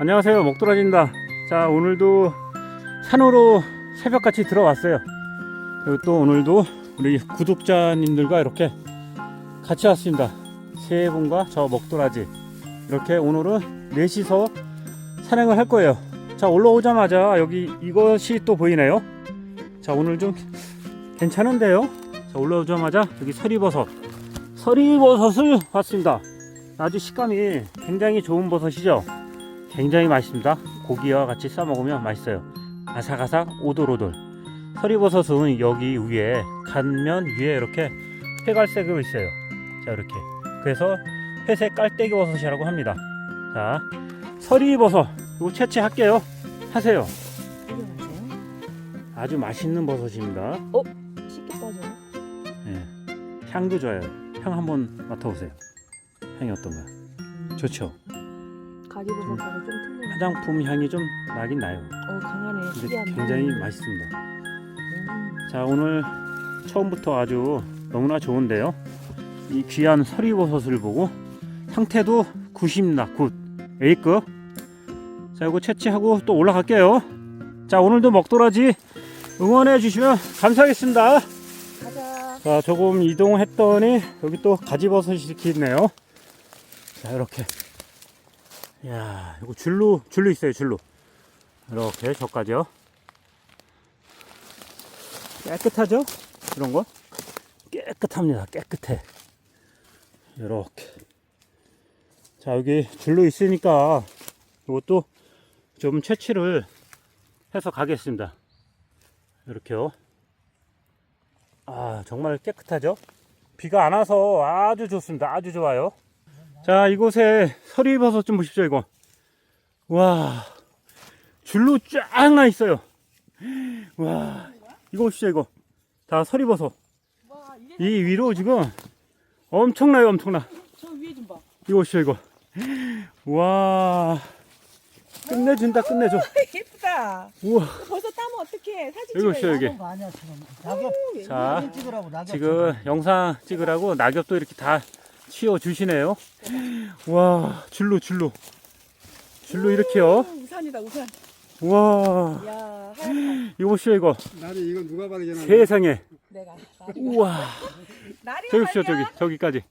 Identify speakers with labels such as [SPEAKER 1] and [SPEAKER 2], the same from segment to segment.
[SPEAKER 1] 안녕하세요. 먹도라지입니다. 자 오늘도 산으로 새벽같이 들어왔어요. 그리고 또 오늘도 우리 구독자님들과 이렇게 같이 왔습니다. 세 분과 저 먹도라지. 이렇게 오늘은 넷이서 산행을 할 거예요. 자 올라오자마자 여기 이것이 또 보이네요. 자 오늘 좀 괜찮은데요? 자 올라오자마자 여기 서리버섯. 서리버섯을 봤습니다. 아주 식감이 굉장히 좋은 버섯이죠 굉장히 맛있습니다. 고기와 같이 싸 먹으면 맛있어요. 아삭아삭 오돌오돌. 서리버섯은 여기 위에 간면 위에 이렇게 회갈색으로 있어요. 자 이렇게. 그래서 회색 깔때기 버섯이라고 합니다. 자 서리버섯 이거 채취할게요. 하세요. 아주 맛있는 버섯입니다.
[SPEAKER 2] 쉽게 빠져요.
[SPEAKER 1] 예. 향도 좋아요. 향 한번 맡아보세요. 향이 어떤가요? 좋죠.
[SPEAKER 2] 가지버섯하고 좀 틀리네.
[SPEAKER 1] 화장품 향이 좀 나긴 나요.
[SPEAKER 2] 어 강하네.
[SPEAKER 1] 근데 굉장히. 맛있습니다.
[SPEAKER 2] 음.
[SPEAKER 1] 자 오늘 처음부터 아주 너무나 좋은데요. 이 귀한 서리버섯을 보고 상태도 굿입니다. 굿 A급. 자 이거 채취하고 또 올라갈게요. 자 오늘도 먹도라지 응원해 주시면 감사하겠습니다.
[SPEAKER 2] 가자.
[SPEAKER 1] 자 조금 이동했더니 여기 또 가지버섯이 이렇게 있네요. 자 이렇게. 야 이거 줄로 줄로 있어요 줄로. 이렇게 저까지요. 깨끗하죠? 이런 거? 깨끗합니다. 깨끗해. 이렇게. 자, 여기 줄로 있으니까 이것도 좀 채취를 해서 가겠습니다. 이렇게요. 아, 정말 깨끗하죠? 비가 안 와서 아주 좋습니다. 아주 좋아요. 자, 이곳에 서리버섯 좀 보십시오, 이거. 와, 줄로 쫙 나 있어요. 와, 이거 보십시오, 이거. 다 서리버섯.
[SPEAKER 2] 이
[SPEAKER 1] 위로 지금 엄청나요, 엄청나.
[SPEAKER 2] 저 위에 좀 봐.
[SPEAKER 1] 이거 보십시오, 이거. 와, 끝내준다, 끝내줘.
[SPEAKER 2] 예쁘다.
[SPEAKER 1] 우와,
[SPEAKER 2] 벌써 따면 어떡해? 사진
[SPEAKER 1] 여기 보십시오, 여기.
[SPEAKER 3] 아니야 지금 낙엽
[SPEAKER 1] 자,
[SPEAKER 3] 사진 찍으라고 낙엽
[SPEAKER 1] 지금 영상 찍으라고 낙엽도 이렇게 다 치워 주시네요. 와, 줄로, 줄로. 줄로 이렇게요.
[SPEAKER 2] 오, 우산이다 우산.
[SPEAKER 1] 와,
[SPEAKER 2] 야 하얗다.
[SPEAKER 1] 이거 보십시오, 이거.
[SPEAKER 4] 나는 이거 누가 봐도 이제
[SPEAKER 1] 세상에.
[SPEAKER 2] 내가 날이
[SPEAKER 1] 우와.
[SPEAKER 2] 날이
[SPEAKER 1] 저기 보십시오, 저기, 저기까지.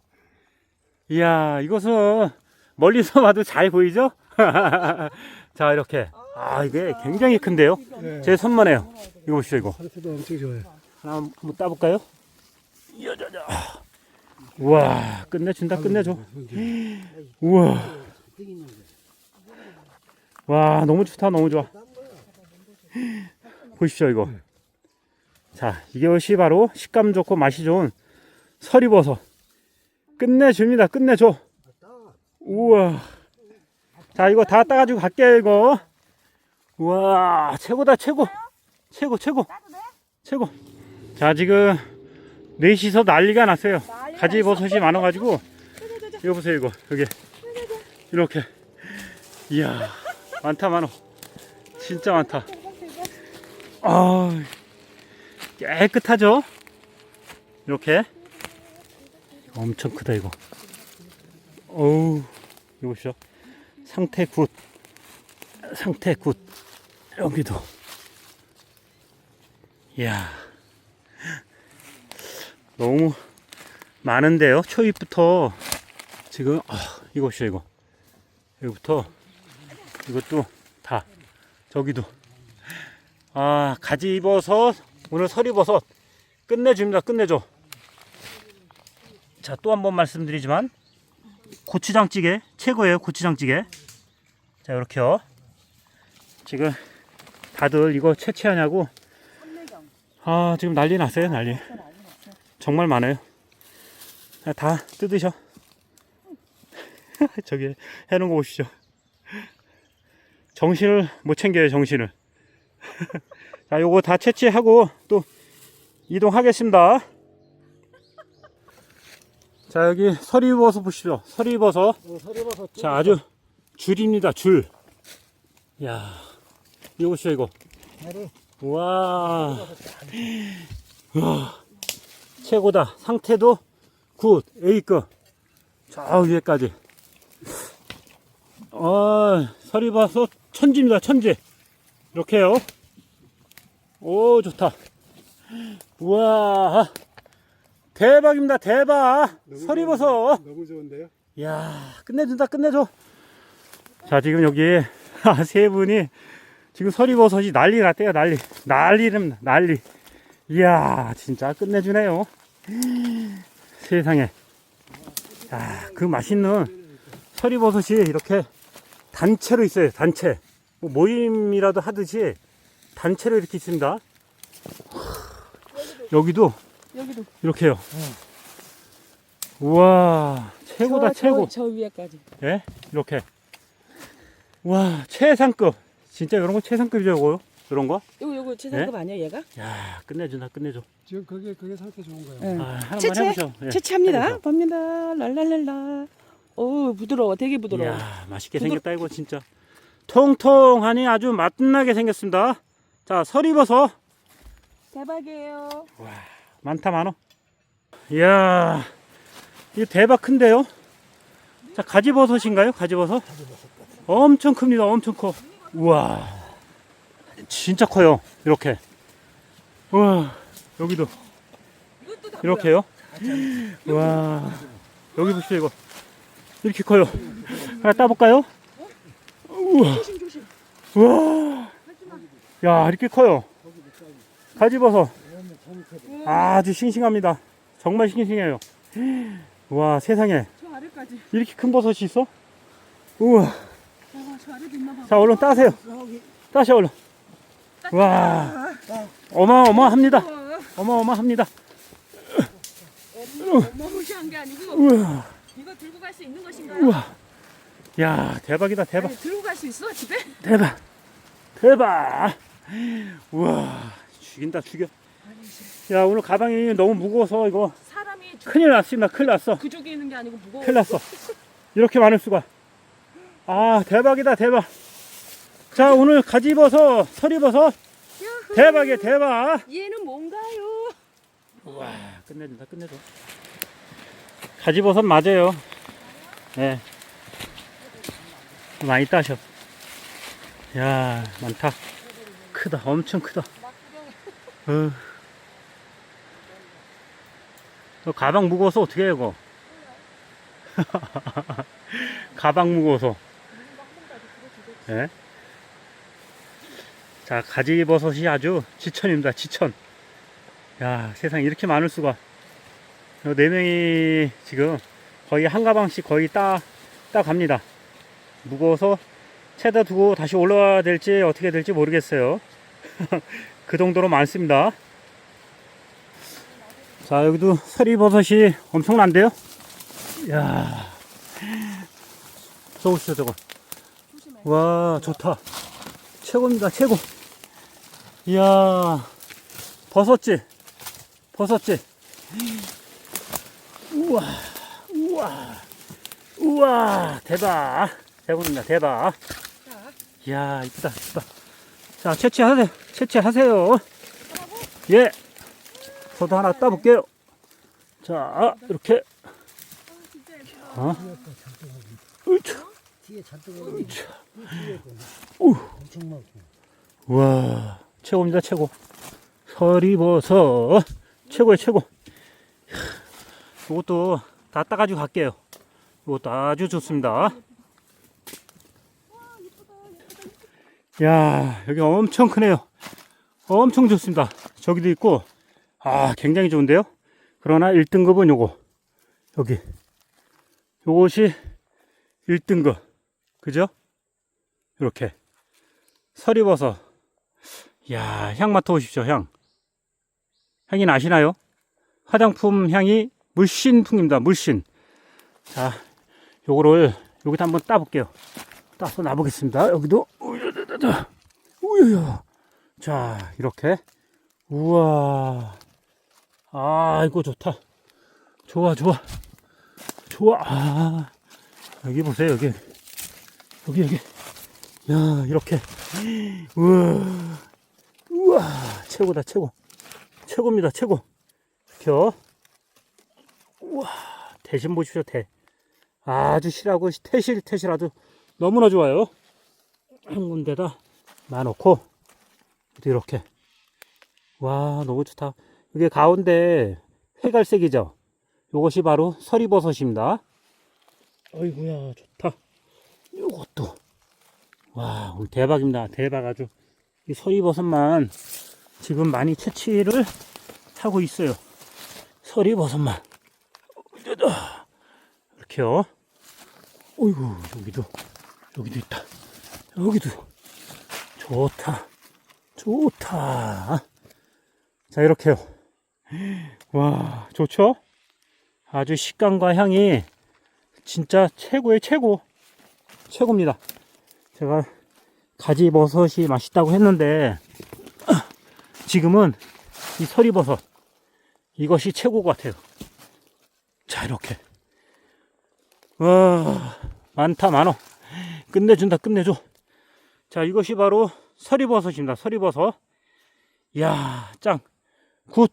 [SPEAKER 1] 이야, 이것은 멀리서 봐도 잘 보이죠? 자, 이렇게. 아, 이게 굉장히 큰데요?
[SPEAKER 4] 네.
[SPEAKER 1] 제 손만 해요. 이거 보십시오, 이거.
[SPEAKER 4] 상태도 엄청 좋아요.
[SPEAKER 1] 하나 한번 따볼까요? 여자자. 우와, 끝내준다, 끝내줘. 우와. 와, 너무 좋다, 너무 좋아. 보십시오, 이거. 자, 이것이 바로 식감 좋고 맛이 좋은 서리버섯. 끝내줍니다, 끝내줘. 우와. 자, 이거 다 따가지고 갈게요, 이거. 우와, 최고다, 최고. 최고, 최고. 최고. 자, 지금 넷이서 난리가 났어요. 가지 버섯이 많아가지고 이거 보세요, 이거 여기 이렇게 이야 많다 많어. 진짜 많다. 아 깨끗하죠? 이렇게 엄청 크다 이거. 어우 이거 보시죠. 상태 굿. 상태 굿. 여기도. 이야. 너무 많은데요. 초입부터 지금 아, 이거 보시죠 이거. 여기부터 이것도 다 저기도 아 가지버섯 오늘 서리버섯 끝내줍니다. 끝내줘. 자 또 한 번 말씀드리지만 고추장찌개 최고예요. 고추장찌개. 자 이렇게요. 지금 다들 이거 채취하냐고 아 지금 난리 났어요 난리. 정말 많아요. 자, 다 뜯으셔. 저기 해놓은 거 보시죠. 정신을 못 챙겨요, 정신을. 자, 요거 다 채취하고 또 이동하겠습니다. 자, 여기 서리버섯 보시죠. 서리버섯.
[SPEAKER 3] 어, 서리버섯
[SPEAKER 1] 자, 아주 줄입니다, 줄. 야 이거 보시죠, 이거.
[SPEAKER 3] 다리
[SPEAKER 1] 우와. 우와. 최고다. 상태도 굿. A급. 저 위에까지. 어, 서리버섯 천지입니다, 천지. 이렇게요. 오, 좋다. 우와, 대박입니다, 대박. 서리버섯.
[SPEAKER 4] 너무 좋은데요?
[SPEAKER 1] 이야, 끝내준다, 끝내줘. 자, 지금 여기 세 분이 지금 서리버섯이 난리 났대요, 난리. 난리는 난리. 이야, 진짜 끝내주네요. 세상에. 야, 그 맛있는 서리버섯이 이렇게 단체로 있어요, 단체. 뭐 모임이라도 하듯이 단체로 이렇게 있습니다. 여기도
[SPEAKER 2] 여기도.
[SPEAKER 1] 이렇게요. 우와, 최고다,
[SPEAKER 2] 저,
[SPEAKER 1] 최고.
[SPEAKER 2] 저, 저 위에까지.
[SPEAKER 1] 예? 이렇게. 와, 최상급. 진짜 이런 거 최상급이죠, 이거요? 이런 거?
[SPEAKER 2] 요거 요거 최상급 아니야 얘가?
[SPEAKER 1] 야, 끝내준다, 끝내줘.
[SPEAKER 4] 지금 그게 그게 상태 좋은 거예요.
[SPEAKER 2] 응.
[SPEAKER 1] 아, 하나만
[SPEAKER 2] 채채?
[SPEAKER 1] 해보죠. 예.
[SPEAKER 2] 채채합니다.
[SPEAKER 1] 해보죠.
[SPEAKER 2] 봅니다. 랄랄랄라. 오 부드러워. 되게 부드러워.
[SPEAKER 1] 이야, 맛있게
[SPEAKER 2] 부드러-
[SPEAKER 1] 생겼다, 이거 진짜. 통통하니 아주 맛나게 생겼습니다. 자, 서리버섯.
[SPEAKER 2] 대박이에요.
[SPEAKER 1] 많다, 많어. 이야, 이거 대박 큰데요? 자, 가지버섯인가요? 가지버섯? 엄청 큽니다, 엄청 커. 우와, 진짜 커요. 이렇게. 우와, 여기도. 이렇게요? 와, 여기 보시죠, 이거. 이렇게 커요. 하나 따볼까요? 우와. 우와. 야, 이렇게 커요. 가지버섯. 아주 싱싱합니다. 정말 싱싱해요. 와, 세상에. 이렇게 큰 버섯이 있어? 우와.
[SPEAKER 2] 봐.
[SPEAKER 1] 자, 얼른 따세요. 따셔, 얼른. 와, 어마어마합니다. 어마어마합니다.
[SPEAKER 2] 어마무시한 게 아니고
[SPEAKER 1] 우와,
[SPEAKER 2] 이거 들고 갈 수 있는 것인가요?
[SPEAKER 1] 우와. 야, 대박이다, 대박.
[SPEAKER 2] 아니, 들고 갈 수 있어 집에?
[SPEAKER 1] 대박 대박 우와 죽인다 죽여 야 오늘 가방이 너무 무거워서 이거
[SPEAKER 2] 사람이 저-
[SPEAKER 1] 큰일 났습니다 큰일 났어
[SPEAKER 2] 그쪽에 있는 게 아니고 무거워.
[SPEAKER 1] 큰일 났어 이렇게 많을 수가 아 대박이다 대박 자 오늘 가지버섯 서리버섯. 대박이야 대박.
[SPEAKER 2] 얘는 뭔가요?
[SPEAKER 1] 우와 끝내준다 끝내줘. 가지버섯 맞아요. 네 많이 따셔. 야 많다. 크다 엄청 크다. 어. 너 가방 무거워서 어떻게 해 이거? 가방 무거워서. 예? 자 가지버섯이 아주 지천입니다 지천. 야 세상 이렇게 많을 수가. 요네 명이 지금 거의 한 가방씩 거의 따, 따 갑니다. 무거워서 채다 두고 다시 올라와야 될지 어떻게 될지 모르겠어요. 그 정도로 많습니다. 자 여기도 서리버섯이 엄청난데요? 야. 저거 보시죠 저거. 와 좋다. 최고입니다 최고 이야 버섯지 버섯지. 우와 우와 우와 대박. 대박입니다 대박.
[SPEAKER 2] 자,
[SPEAKER 1] 이야 이쁘다 이쁘다. 자 채취하세요 채취하세요. 예 저도 하나 따볼게요. 자 이렇게. 어?
[SPEAKER 3] 뒤에 잔뜩 거
[SPEAKER 1] 우.
[SPEAKER 3] 엄청 많고.
[SPEAKER 1] 와 최고입니다 최고. 서리버섯. 최고의 최고. 이것도 다 따가지고 갈게요. 이것도 아주 좋습니다. 야 여기 엄청 크네요. 엄청 좋습니다. 저기도 있고. 아 굉장히 좋은데요? 그러나 1등급은 요거. 여기. 요것이 1등급. 그죠? 이렇게. 서리버섯 이야, 향 맡아보십시오, 향. 향이 나시나요? 화장품 향이 물씬풍입니다, 물씬. 자, 요거를 여기다 한번 따볼게요. 따서 놔보겠습니다. 여기도. 우유야. 자, 이렇게. 우와. 아, 이거 좋다. 좋아, 좋아. 좋아. 아, 여기 보세요, 여기. 여기, 여기. 야, 이렇게. 우와. 최고다, 최고. 최고입니다, 최고. 겨. 우와, 대신 보십시오, 대. 아주 실하고, 태실, 태실 아주 너무나 좋아요. 한 군데다 놔놓고 또 이렇게 와 너무 좋다. 이게 가운데 회갈색이죠. 요것이 바로 서리버섯입니다. 어이구야 좋다. 요것도 와 오늘 대박입니다. 대박 아주 이 서리버섯만 지금 많이 채취를 하고 있어요. 서리버섯만 이렇게요. 어이구 여기도 여기도 있다. 여기도 좋다. 좋다. 자 이렇게요. 와 좋죠? 아주 식감과 향이 진짜 최고의 최고 최고입니다. 제가 가지 버섯이 맛있다고 했는데 지금은 이 서리버섯 이것이 최고 같아요. 자 이렇게. 와 많다 많어. 끝내준다 끝내줘. 자 이것이 바로 서리버섯입니다 서리버섯. 이야 짱굿굿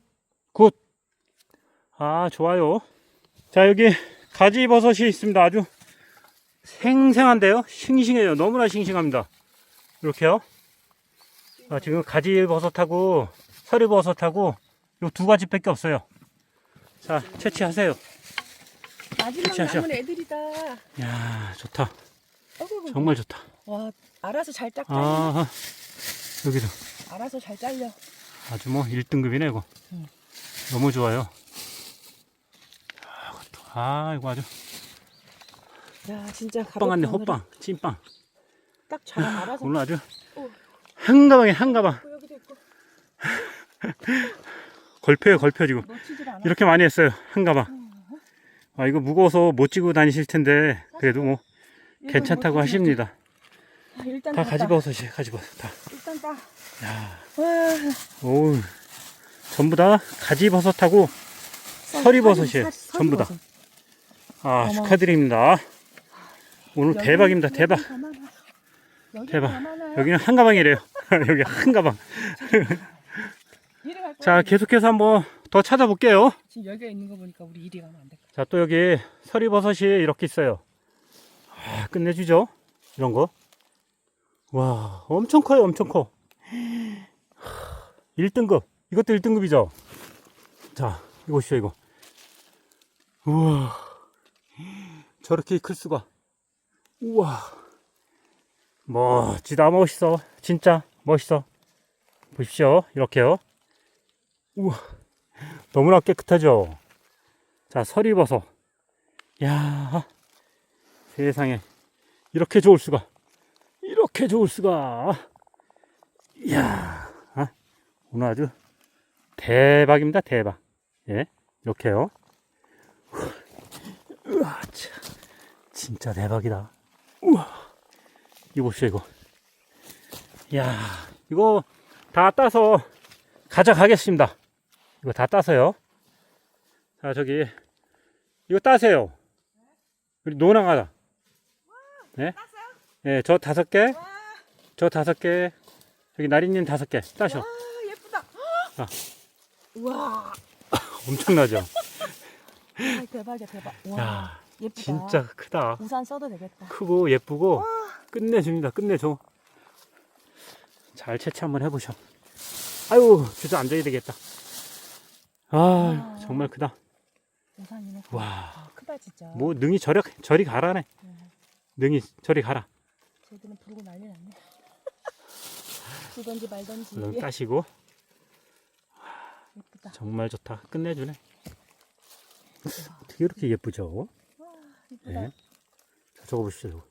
[SPEAKER 1] 아 좋아요. 자 여기 가지버섯이 있습니다 아주 생생한데요? 싱싱해요. 너무나 싱싱합니다. 이렇게요 아, 지금 가지버섯하고 서리버섯하고 요 두 가지밖에 없어요 자 채취하세요
[SPEAKER 2] 마지막
[SPEAKER 1] 그치,
[SPEAKER 2] 남은 애들이다.
[SPEAKER 1] 야 좋다
[SPEAKER 2] 어구,
[SPEAKER 1] 정말 좋다
[SPEAKER 2] 와, 알아서 잘짝 잘려.
[SPEAKER 1] 아 여기도
[SPEAKER 2] 알아서 잘 잘려.
[SPEAKER 1] 아주 뭐 1등급이네 이거
[SPEAKER 2] 응.
[SPEAKER 1] 너무 좋아요 아. 아 이거 아주
[SPEAKER 2] 야, 진짜
[SPEAKER 1] 같네
[SPEAKER 2] 가볍게
[SPEAKER 1] 호빵 찐빵
[SPEAKER 2] 딱 잘 알아서.
[SPEAKER 1] 오늘 아주
[SPEAKER 2] 어.
[SPEAKER 1] 한 가방에 한 가방
[SPEAKER 2] 있고, 여기도 있고.
[SPEAKER 1] 걸펴요 걸펴 지금
[SPEAKER 2] 놓치질 않아.
[SPEAKER 1] 이렇게 많이 했어요 한 가방 아 이거 무거워서 못 지고 다니실 텐데 그래도 뭐 괜찮다고
[SPEAKER 2] 뭐
[SPEAKER 1] 하십니다
[SPEAKER 2] 아, 일단 다다
[SPEAKER 1] 가지버섯이 가지버섯 다
[SPEAKER 2] 일단 따.
[SPEAKER 1] 야,
[SPEAKER 2] 와,
[SPEAKER 1] 오우 전부 다 가지버섯하고 서리버섯이에요
[SPEAKER 2] 서-
[SPEAKER 1] 전부 다
[SPEAKER 2] 서리버섯.
[SPEAKER 1] 아,
[SPEAKER 2] 어머.
[SPEAKER 1] 축하드립니다. 오늘
[SPEAKER 2] 여기-
[SPEAKER 1] 대박입니다.
[SPEAKER 2] 여기
[SPEAKER 1] 대박.
[SPEAKER 2] 더 많아요. 여기
[SPEAKER 1] 대박. 여기는 한 가방이래요. 여기 한 가방. 자, 계속해서 한번 더 찾아볼게요.
[SPEAKER 2] 지금 여기가 있는 거 보니까 우리 이리 가면 안될것
[SPEAKER 1] 자, 또 여기 서리버섯이 이렇게 있어요. 아, 끝내주죠. 이런 거. 와, 엄청 커요. 엄청 커. 1등급. 이것도 1등급이죠. 자, 이거 보시죠, 이거. 우와. 저렇게 클 수가. 우와. 멋지다, 멋있어. 진짜 멋있어. 보십시오. 이렇게요. 우와. 너무나 깨끗하죠? 자, 서리버섯. 야 세상에. 이렇게 좋을 수가. 이렇게 좋을 수가. 이야, 아, 오늘 아주 대박입니다, 대박. 예, 이렇게요. 우와, 참. 진짜 대박이다. 우와, 이거 보시죠, 이거. 이야, 이거 다 따서 가져가겠습니다. 이거 다 따서요. 자, 저기, 이거 따세요. 우리 노랑하다. 네? 네, 저 다섯 개. 저 다섯 개. 저기 나리님 다섯 개. 따셔.
[SPEAKER 2] 아, 예쁘다.
[SPEAKER 1] 아.
[SPEAKER 2] 와,
[SPEAKER 1] 엄청나죠?
[SPEAKER 2] 아, 대박이야, 대박. 와,
[SPEAKER 1] 야,
[SPEAKER 2] 예쁘다.
[SPEAKER 1] 진짜 크다.
[SPEAKER 2] 우산 써도 되겠다.
[SPEAKER 1] 크고 예쁘고 끝내줍니다. 끝내줘. 잘 채취 한번 해보셔. 아유, 주저 앉아야 되겠다. 아, 정말 크다.
[SPEAKER 2] 우산이네.
[SPEAKER 1] 와,
[SPEAKER 2] 아, 크다 진짜.
[SPEAKER 1] 뭐 능이 저리 저리 가라네. 능이 저리 가라.
[SPEAKER 2] 쟤들은 부르고 난리 났네. 주던지 말던지.
[SPEAKER 1] 얼른 따시고
[SPEAKER 2] 예쁘다.
[SPEAKER 1] 정말 좋다. 끝내주네. 어떻게 이렇게 예쁘죠?
[SPEAKER 2] 예.
[SPEAKER 1] 자, 저거 보시죠.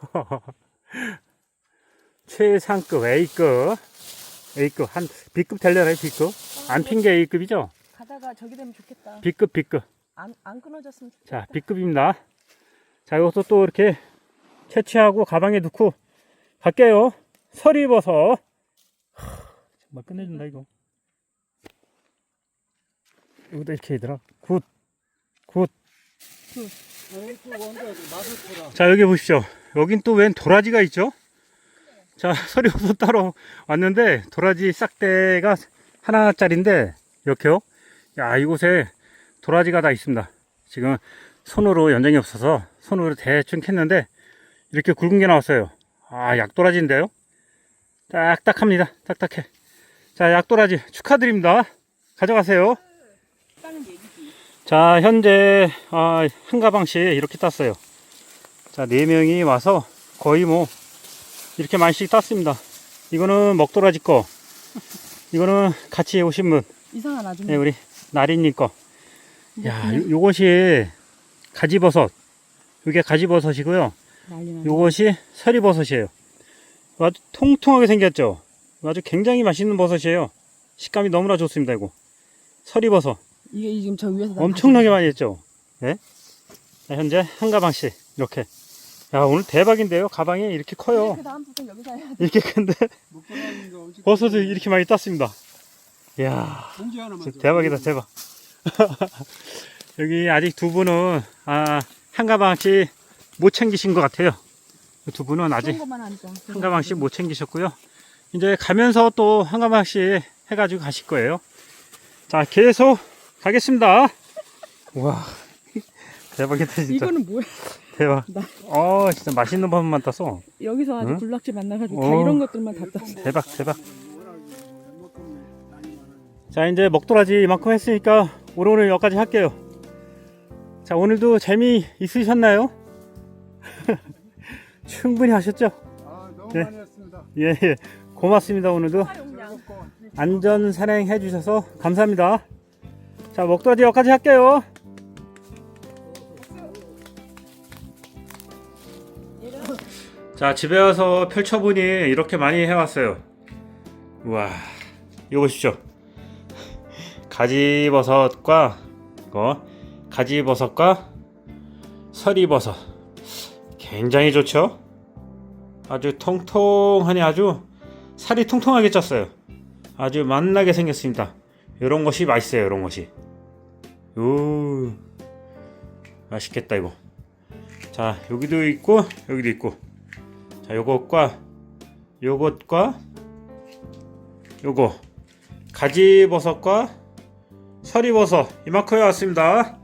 [SPEAKER 1] 최상급 A급 A급 한 B급 되려나요 B급? 안핀 게 A급이죠?
[SPEAKER 2] 가다가 저기 되면 좋겠다.
[SPEAKER 1] B급 B급
[SPEAKER 2] 안, 안 끊어졌으면 좋겠다.
[SPEAKER 1] 자 B급입니다 자 이것도 또 이렇게 채취하고 가방에 넣고 갈게요 서리버섯 하, 정말 끝내준다 이거 여기다 이렇게 얘들아 굿 굿 자 여기 보십시오 여긴 또 웬 도라지가 있죠 자 서리버섯 따러 왔는데 도라지 싹대가 하나짜리인데 이렇게요 야 이곳에 도라지가 다 있습니다 지금 손으로 연장이 없어서 손으로 대충 캤는데 이렇게 굵은 게 나왔어요. 아, 약도라지인데요? 딱딱합니다. 딱딱해. 자, 약도라지 축하드립니다. 가져가세요. 자, 현재 아, 한 가방씩 이렇게 땄어요. 자, 네 명이 와서 거의 뭐 이렇게 많이씩 땄습니다. 이거는 먹도라지 거. 이거는 같이 오신 분,
[SPEAKER 2] 이상한 아줌마.
[SPEAKER 1] 네, 우리 나린님 거.
[SPEAKER 2] 뭐
[SPEAKER 1] 야, 요, 요것이 가지버섯. 요게 가지버섯이고요. 요것이 서리버섯이에요. 아주 통통하게 생겼죠? 아주 굉장히 맛있는 버섯이에요. 식감이 너무나 좋습니다, 이거. 서리버섯.
[SPEAKER 2] 이게 지금 저 위에서 다
[SPEAKER 1] 엄청나게 많이 했죠? 네? 자, 현재 한 가방씩, 이렇게. 야, 오늘 대박인데요? 가방이 이렇게. 커요.
[SPEAKER 2] 그 다음부터 여기서 해야 돼.
[SPEAKER 1] 이렇게 큰데, 버섯을 이렇게 많이 땄습니다. 이야,
[SPEAKER 4] 봉지 하나만
[SPEAKER 1] 진짜
[SPEAKER 4] 줘.
[SPEAKER 1] 대박이다, 대박. 여기 아직 두 분은, 아, 한 가방씩 못 챙기신 것 같아요. 두 분은 아직
[SPEAKER 2] 좋은 것만 하니까.
[SPEAKER 1] 한 가방씩 못 챙기셨고요. 이제 가면서 또 한 가방씩 해가지고 가실 거예요. 자, 계속 가겠습니다. 와, 대박이다, 진짜.
[SPEAKER 2] 이거는 뭐야?
[SPEAKER 1] 대박.
[SPEAKER 2] 나-
[SPEAKER 1] 어, 진짜 맛있는 밥만 땄어.
[SPEAKER 2] 여기서 아주
[SPEAKER 1] 응?
[SPEAKER 2] 굴락지 만나가지고 다
[SPEAKER 1] 어.
[SPEAKER 2] 이런 것들만 다 땄어.
[SPEAKER 1] 대박, 대박. 자, 이제 먹도라지 이만큼 했으니까 오늘은 여기까지 할게요. 자, 오늘도 재미 있으셨나요? 충분히 하셨죠?
[SPEAKER 4] 아, 너무
[SPEAKER 1] 네.
[SPEAKER 4] 많이 했습니다.
[SPEAKER 1] 예, 예. 고맙습니다, 오늘도.
[SPEAKER 4] 즐겁고
[SPEAKER 1] 안전 산행해 주셔서 감사합니다. 자, 먹도라지 여기까지 할게요. 자, 집에 와서 펼쳐보니 이렇게 많이 해왔어요. 우와, 이거 보십시오. 가지버섯과, 이거, 가지버섯과 서리버섯. 굉장히 좋죠? 아주 통통하니 아주 살이 통통하게 쪘어요. 아주 맛나게 생겼습니다. 이런 것이 맛있어요. 이런 것이. 오, 맛있겠다 이거. 자, 여기도 있고 여기도 있고. 자, 요것과 요것과 요거 가지버섯과 서리버섯 이만큼 해왔습니다.